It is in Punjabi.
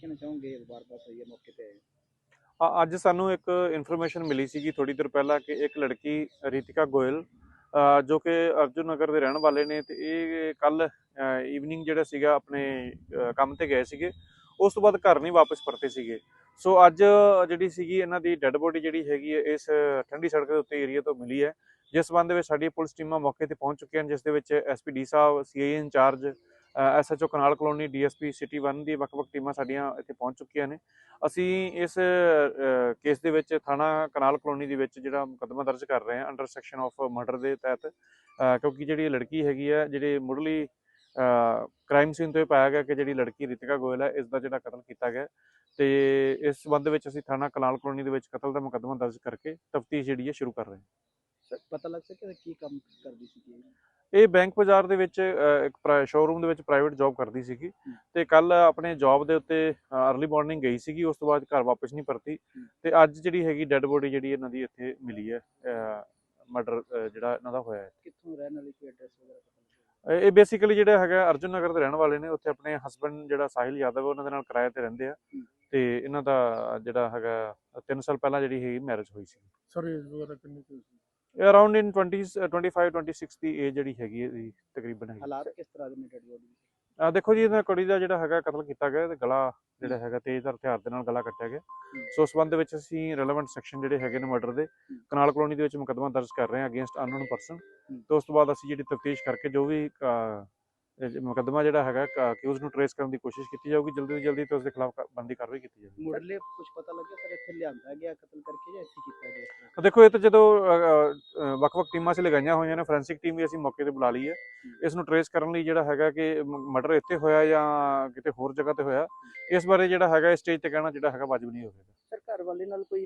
ਕਹਿਣਾ ਚਾਹੋਗੇ ਵਾਰਦਾਤ ਹੋਈ ਹੈ ਮੌਕੇ ਤੇ? ਅੱਜ ਸਾਨੂੰ ਇੱਕ ਇਨਫੋਰਮੇਸ਼ਨ ਮਿਲੀ ਸੀਗੀ ਥੋੜੀ ਦੇਰ ਪਹਿਲਾਂ ਕਿ ਇੱਕ ਲੜਕੀ, ਰੀਤਿਕਾ ਗੋਇਲ ਜੋ ਕਿ ਅਰਜੁਨ ਨਗਰ ਦੇ ਰਹਿਣ ਵਾਲੇ ਨੇ ਤੇ ਇਹ ਕੱਲ ਈਵਨਿੰਗ ਜਿਹੜਾ ਸੀਗਾ ਆਪਣੇ ਕੰਮ ਤੇ ਗਏ ਸੀਗੇ। ਉਸ ਤੋਂ ਬਾਅਦ ਘਰ ਨਹੀਂ ਵਾਪਸ ਪਰਤੇ ਸੀਗੇ। ਸੋ ਅੱਜ ਜਿਹੜੀ ਸੀਗੀ ਇਹਨਾਂ ਦੀ ਡੈੱਡ ਬੋਡੀ ਜਿਹੜੀ ਹੈਗੀ ਹੈ, ਇਸ ਠੰਡੀ ਸੜਕ ਦੇ ਉੱਤੇ ਏਰੀਆ ਤੋਂ ਮਿਲੀ ਹੈ। ਜਿਸ ਸੰਬੰਧ ਵਿੱਚ ਸਾਡੀ ਪੁਲਿਸ ਟੀਮਾਂ ਮੌਕੇ ਤੇ ਪਹੁੰਚ ਚੁੱਕੀਆਂ ਹਨ ਜਿਸ ਦੇ ਵਿੱਚ ਐਸਪੀਡੀ ਸਾਹਿਬ CI incharge SHO canal colony, DSP, city 1 ਦੀ ਵੱਖ-ਵੱਖ ਟੀਮਾਂ ਸਾਡੀਆਂ ਇੱਥੇ ਪਹੁੰਚ ਚੁੱਕੀਆਂ ਨੇ। ਅਸੀਂ ਇਸ ਕੇਸ ਦੇ ਵਿੱਚ ਥਾਣਾ ਕਨਾਲ ਕਲੋਨੀ ਦੇ ਵਿੱਚ ਜਿਹੜਾ ਮੁਕੱਦਮਾ ਦਰਜ ਕਰ ਰਹੇ ਹਾਂ ਅੰਡਰ ਸੈਕਸ਼ਨ ਆਫ ਮਰਡਰ ਦੇ ਤਹਿਤ ਕਿਉਂਕਿ ਜਿਹੜੀ ਲੜਕੀ ਹੈਗੀ ਹੈ ਜਿਹੜੇ ਮੁੱਢਲੀ ਕ੍ਰਾਈਮ ਸੀਨ ਤੋਂ ਪਾਇਆ ਗਿਆ ਕਿ ਜਿਹੜੀ ਲੜਕੀ ਰਿਤਿਕਾ ਗੋਇਲ ਹੈ, ਇਸ ਦਾ ਜਿਹੜਾ ਕਤਲ ਕੀਤਾ ਗਿਆ। ਤੇ ਇਸ ਸੰਬੰਧ ਵਿੱਚ ਅਸੀਂ ਥਾਣਾ ਕਨਾਲ ਕਲੋਨੀ ਦੇ ਵਿੱਚ ਕਤਲ ਦਾ ਮੁਕੱਦਮਾ ਦਰਜ ਕਰਕੇ ਤਫਤੀਸ਼ ਜਿਹੜੀ ਹੈ ਸ਼ੁਰੂ ਕਰ ਰਹੇ ਹਾਂ। ਪਤਾ ਲੱਗ ਸਕਿਆ ਕੀ ਕੰਮ ਕਰਦੀ ਸੀ ਇਹ? ਬੈਂਕ ਬਾਜ਼ਾਰ ਦੇ ਵਿੱਚ ਇੱਕ ਸ਼ੋਰੂਮ ਦੇ ਵਿੱਚ ਪ੍ਰਾਈਵੇਟ ਜੌਬ ਕਰਦੀ ਸੀਗੀ ਤੇ ਕੱਲ ਆਪਣੇ ਜੌਬ ਦੇ ਉੱਤੇ ਅਰਲੀ ਮਾਰਨਿੰਗ ਗਈ ਸੀਗੀ ਉਸ ਤੋਂ ਬਾਅਦ ਘਰ ਵਾਪਸ ਨਹੀਂ ਪਰਤੀ ਤੇ ਅੱਜ ਜਿਹੜੀ ਹੈਗੀ ਡੈੱਡ ਬੋਡੀ ਜਿਹੜੀ ਇਹਨਾਂ ਦੀ ਇੱਥੇ ਮਿਲੀ ਹੈ ਮਰਡਰ ਜਿਹੜਾ ਇਹਨਾਂ ਦਾ ਹੋਇਆ ਹੈ ਕਿੱਥੋਂ ਰਹਿਣ ਵਾਲੀ ਕੋਈ ਐਡਰੈਸ ਵਗੈਰਾ ਇਹ- ਬੇਸਿਕਲੀ ਜਿਹੜਾ ਹੈਗਾ ਅਰਜੁਨ ਨਗਰ ਦੇ ਰਹਿਣ ਵਾਲੇ ਨੇ ਉੱਥੇ ਆਪਣੇ ਹਸਬੰਡ ਜਿਹੜਾ ਸਾਹਿਲ ਯਾਦਵ ਉਹਨਾਂ ਦੇ ਨਾਲ ਕਿਰਾਏ ਤੇ ਰਹਿੰਦੇ ਆ। ਤੇ ਇਹਨਾਂ ਦਾ ਜਿਹੜਾ ਹੈਗਾ 3 ਸਾਲ ਪਹਿਲਾਂ ਜਿਹੜੀ ਹੈਗੀ ਮੈਰਿਜ ਹੋਈ ਸੀ ਸਰ ਏਜ ਵਗੈਰਾ ਕਿੰਨੀ ਕੁ ਸੀ ਅਰਾਊਂਡ ਇਨ 20 25 26 ਦੀ ਏਜ ਜਿਹੜੀ ਹੈਗੀ ਹੈ ਇਹਦੀ ਤਕਰੀਬਨ ਹੈਗੀ। ਹਾਲਾਤ ਕਿਸ ਤਰ੍ਹਾਂ ਦੇ ਨੇ ਡੈਡ ਬੋਡੀ ਆ ਦੇਖੋ ਜੀ ਇਹਨਾਂ ਕੁੜੀ ਦਾ ਜਿਹੜਾ ਹੈਗਾ ਕਤਲ ਕੀਤਾ ਗਿਆ ਤੇ ਗਲਾ ਜਿਹੜਾ ਹੈਗਾ ਤੇਜ਼ਧਾਰ ਹਥਿਆਰ ਦੇ ਨਾਲ ਗਲਾ ਕੱਟਿਆ ਗਿਆ। ਸੋ ਉਸ ਸੰਬੰਧ ਵਿੱਚ ਅਸੀਂ ਰੈਲੇਵੈਂਟ ਸੈਕਸ਼ਨ ਜਿਹੜੇ ਹੈਗੇ ਨੇ ਮਰਡਰ ਦੇ ਕਨਾਲ ਕਲੋਨੀ ਦੇ ਵਿੱਚ ਮੁਕੱਦਮਾ ਦਰਜ ਕਰ ਰਹੇ ਹਾਂ ਅਗੇਂਸਟ ਅਨਨੋਨ ਪਰਸਨ। ਤੇ ਉਸ ਤੋਂ ਬਾਅਦ ਅਸੀਂ ਜਿਹੜੀ ਤਫਤੀਸ਼ ਕਰਕੇ ਜੋ ਵੀ ਮੁਕੱਦਮਾ ਜਿਹੜਾ ਹੈਗਾ ਅਕਿਊਜ਼ ਨੂੰ ਟਰੇਸ ਕਰਨ ਦੀ ਕੋਸ਼ਿਸ਼ ਕੀਤੀ ਜਾਊਗੀ ਜਲਦੀ ਤੋਂ ਜਲਦੀ ਤੇ ਉਸ ਦੇ ਖਿਲਾਫ ਬੰਦੀ ਕਾਰਵਾਈ ਕੀਤੀ ਜਾਊਗੀ। ਮੁੱਢਲੇ ਕੁਝ ਪਤਾ ਲੱਗਿਆ ਸਰ ਇੱਥੇ ਲਿਆਂਦਾ ਗਿਆ ਕਤਲ ਕਰਕੇ ਜਾਂ ਇੱਥੇ ਕੀਤਾ ਗਿਆ ਦੇਖੋ ਇਹ ਤਾਂ ਜਦੋਂ ਵੱਖ-ਵੱਖ ਟੀਮਾਂ 'ਚ ਲਗਾਈਆਂ ਹੋਈਆਂ ਨੇ ਫੋਰੈਂਸਿਕ ਟੀਮ ਵੀ ਅਸੀਂ ਮੌਕੇ ਤੇ ਬੁਲਾ ਲਈ ਹੈ। ਇਸ ਨੂੰ ਟਰੇਸ ਕਰਨ ਲਈ ਜਿਹੜਾ ਹੈਗਾ ਕਿ ਮਰਡਰ ਇੱਥੇ ਹੋਇਆ ਜਾਂ ਕਿਤੇ ਹੋਰ ਜਗ੍ਹਾ ਤੇ ਹੋਇਆ ਇਸ ਬਾਰੇ ਜਿਹੜਾ ਹੈਗਾ ਇਸ ਸਟੇਜ ਤੇ ਕਹਿਣਾ ਜਿਹੜਾ ਹੈਗਾ ਵਾਜਬ ਨਹੀਂ ਹੋਵੇਗਾ। ਸਰ ਘਰ ਵਾਲੇ ਨਾਲ ਕੋਈ